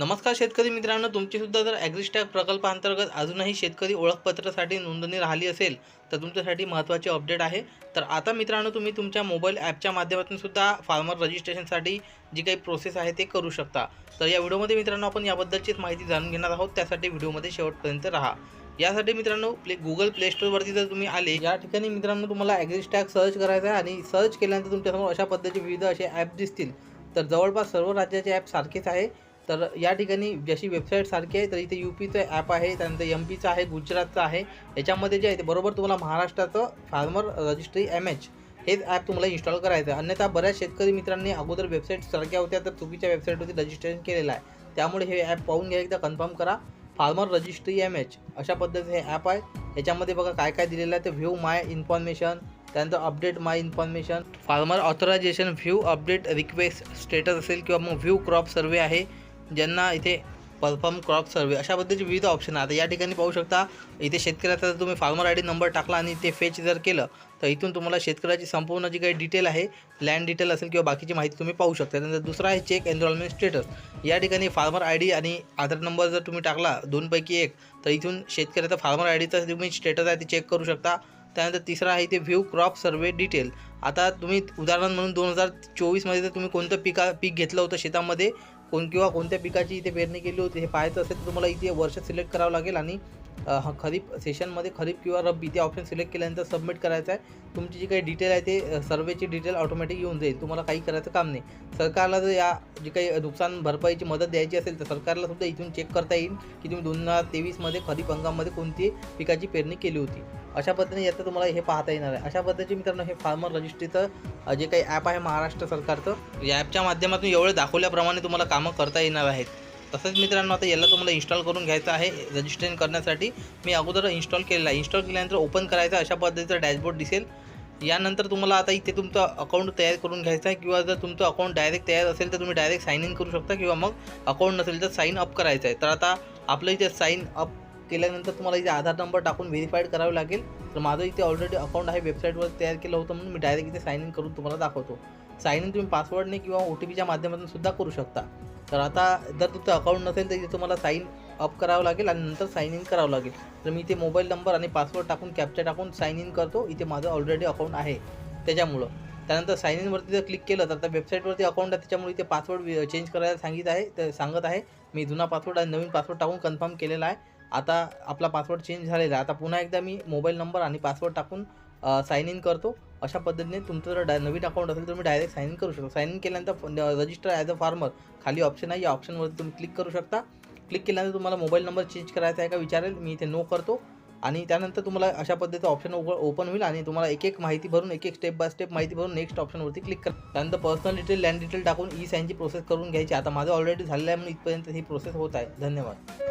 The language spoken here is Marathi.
नमस्कार शेतकरी मित्रांनो तुमची सुद्धा जर ॲग्रिस्टॅग प्रकल्पांतर्गत अजूनही शेतकरी ओळखपत्रासाठी नोंदणी राहिली असेल तर तुमच्यासाठी महत्त्वाचे अपडेट आहे. तर आता मित्रांनो तुम्ही तुमच्या मोबाईल ॲपच्या माध्यमातून सुद्धा फार्मर रजिस्ट्रेशनसाठी जी काही प्रोसेस आहे ते करू शकता. तर या व्हिडिओमध्ये मित्रांनो आपण याबद्दलचीच माहिती जाणून घेणार आहोत. त्यासाठी व्हिडिओमध्ये शेवटपर्यंत राहा. यासाठी मित्रांनो प्ले गुगल प्ले स्टोरवरती जर तुम्ही आले या ठिकाणी मित्रांनो तुम्हाला ॲग्रिस्टॅग सर्च करायचं आहे आणि सर्च केल्यानंतर तुमच्यासमोर अशा पद्धतीचे विविध असे ॲप दिसतील. तर जवळपास सर्व राज्याचे ॲप सारखेच आहे. तर या ठिकाणी जशी वेबसाईट सारखी आहे तर इथे यू पीचं ॲप आहे त्यानंतर एम पीचं आहे गुजरातचं आहे. याच्यामध्ये जे आहे ते बरोबर तुम्हाला महाराष्ट्राचं फार्मर रजिस्ट्री एम एच हेच ॲप तुम्हाला इन्स्टॉल करायचं आहे. अन्यथा बऱ्याच शेतकरी मित्रांनी अगोदर वेबसाईट सारख्या होत्या तर चुकीच्या वेबसाईटवरती रजिस्ट्रेशन केलेलं आहे. त्यामुळे हे ॲप पाहून घ्या एकदा कन्फर्म करा. फार्मर रजिस्ट्री एम एच अशा पद्धतीचं हे ॲप आहे. याच्यामध्ये बघा काय काय दिलेलं आहे ते व्ह्यू माय इन्फॉर्मेशन त्यानंतर update my information farmer authorisation view update request status असेल किंवा मग व्ह्यू क्रॉप सर्वे आहे. ज्यांना इथे परफॉर्म क्रॉप सर्वे अशा पद्धतीचे विविध ऑप्शन आता या ठिकाणी पाहू शकता इथे शेतकऱ्याचा जर तुम्ही फार्मर आय डी नंबर टाकला आणि ते फेच जर केलं तर इथून तुम्हाला शेतकऱ्याची संपूर्ण जी काही डिटेल आहे लँड डिटेल असेल किंवा बाकीची माहिती तुम्ही पाहू शकता. त्यानंतर दुसरा आहे चेक एनरोलमेंट स्टेटस या ठिकाणी फार्मर आय डी आणि आधार नंबर जर तुम्ही टाकला दोनपैकी एक तर इथून शेतकऱ्याचा फार्मर आय डीचा तुम्ही स्टेटस आहे ते चेक करू शकता. त्यानंतर तिसरा आहे ते व्ह्यू क्रॉप सर्वे डिटेल आता तुम्ही उदाहरण म्हणून दोन हजार चोवीसमध्ये जर तुम्ही कोणतं पिका पीक घेतलं होतं शेतामध्ये कोण किंवा कोणत्या पिकाची इथे पेरणी केली होती हे पाहायचं असेल तर तुम्हाला इथे वर्ष सिलेक्ट करावं लागेल आणि हा खरीप सेशनमध्ये खरीप किंवा रब्बी ते ऑप्शन सिलेक्ट केल्यानंतर सबमिट करायचं आहे. तुमची जी काही डिटेल आहे ते सर्वेची डिटेल ऑटोमॅटिक येऊन जाईल. तुम्हाला काही करायचं काम नाही. सरकारला जर या जी काही नुकसान भरपाईची मदत द्यायची असेल तर सरकारला सुद्धा इथून चेक करता येईल की तुम्ही दोन हजार तेवीसमध्ये खरीप हंगाममध्ये कोणती पिकाची पेरणी केली होती. अशा पद्धतीने याचं तुम्हाला हे पाहता येणार आहे. अशा पद्धतीचे मित्रांनो हे फार्मर रजिस्ट्रीचं जे काही ॲप आहे महाराष्ट्र सरकारचं या ॲपच्या माध्यमातून एवढं दाखवल्याप्रमाणे तुम्हाला कामं करता येणार आहेत. तसंच मित्रांनो आता याला तुम्हाला इन्स्टॉल करून घ्यायचं आहे रजिस्ट्रेशन करण्यासाठी. मी अगोदर इन्स्टॉल केलेलं आहे. इन्स्टॉल केल्यानंतर ओपन करायचं अशा पद्धतीचं डॅशबोर्ड दिसेल. यानंतर तुम्हाला आता इथे तुमचं अकाउंट तयार करून घ्यायचं आहे किंवा जर तुमचं अकाउंट डायरेक्ट तयार असेल तर तुम्ही डायरेक्ट साईन इन करू शकता किंवा मग अकाउंट नसेल तर साईन अप करायचं आहे. तर आता आपलं इथे साईन अप केल्यानंतर तुम्हाला इथे आधार नंबर टाकून व्हेरीफाईड करावे लागेल. तर माझं इथे ऑलरेडी अकाउंट आहे वेबसाईटवर तयार केलं होतं म्हणून मी डायरेक्ट इथे साईन इन करून तुम्हाला दाखवतो. साईन इन तुम्ही पासवर्डने किंवा ओ टी पीच्या माध्यमातून सुद्धा करू शकता. तर आता जर तुमचं अकाउंट नसेल तर इथे तुम्हाला साईन अप करावं लागेल आणि नंतर साईन इन करावं लागेल. तर मी इथे मोबाईल नंबर आणि पासवर्ड टाकून कॅप्चा टाकून साईन इन करतो. इथे माझं ऑलरेडी अकाउंट आहे. त्याच्यामुळं. त्यानंतर साईन इनवरती जर क्लिक केलं तर आता वेबसाईटवरती अकाउंट आहे. त्याच्यामुळे इथे पासवर्ड चेंज करायला सांगित आहे तर सांगत आहे. मी जुना पासवर्ड आणि नवीन पासवर्ड टाकून कन्फर्म केलेला आहे. आता आपला पासवर्ड चेंज झालेला आहे. आता पुन्हा एकदा मी मोबाईल नंबर आणि पासवर्ड टाकून साईन इन करतो. अशा पद्धतीने तुमचं जर डाय नवीन अकाउंट असेल तर तुम्ही डायरेक्ट साईन इन करू शकता. साईन इन केल्यानंतर रजिस्टर ॲज अ फार्मर खाली ऑप्शन आहे. या ऑप्शनवरती तुम्ही क्लिक करू शकता. क्लिक केल्यानंतर तुम्हाला मोबाईल नंबर चेंज करायचा आहे का विचारेल? मी इथे नो करतो. आणि त्यानंतर तुम्हाला अशा पद्धतीचं ऑप्शन ओपन होईल आणि तुम्हाला एक एक माहिती भरून एक एक स्टेप बाय स्टेप माहिती भरून नेक्स्ट ऑप्शनवरती क्लिक करा. त्यानंतर पर्सनल डिटेल लँड डिटेल टाकून ई साईनची प्रोसेस करून घ्यायची. आता माझं ऑलरेडी झालेलं आहे म्हणून इथपर्यंत ही प्रोसेस होत आहे. धन्यवाद.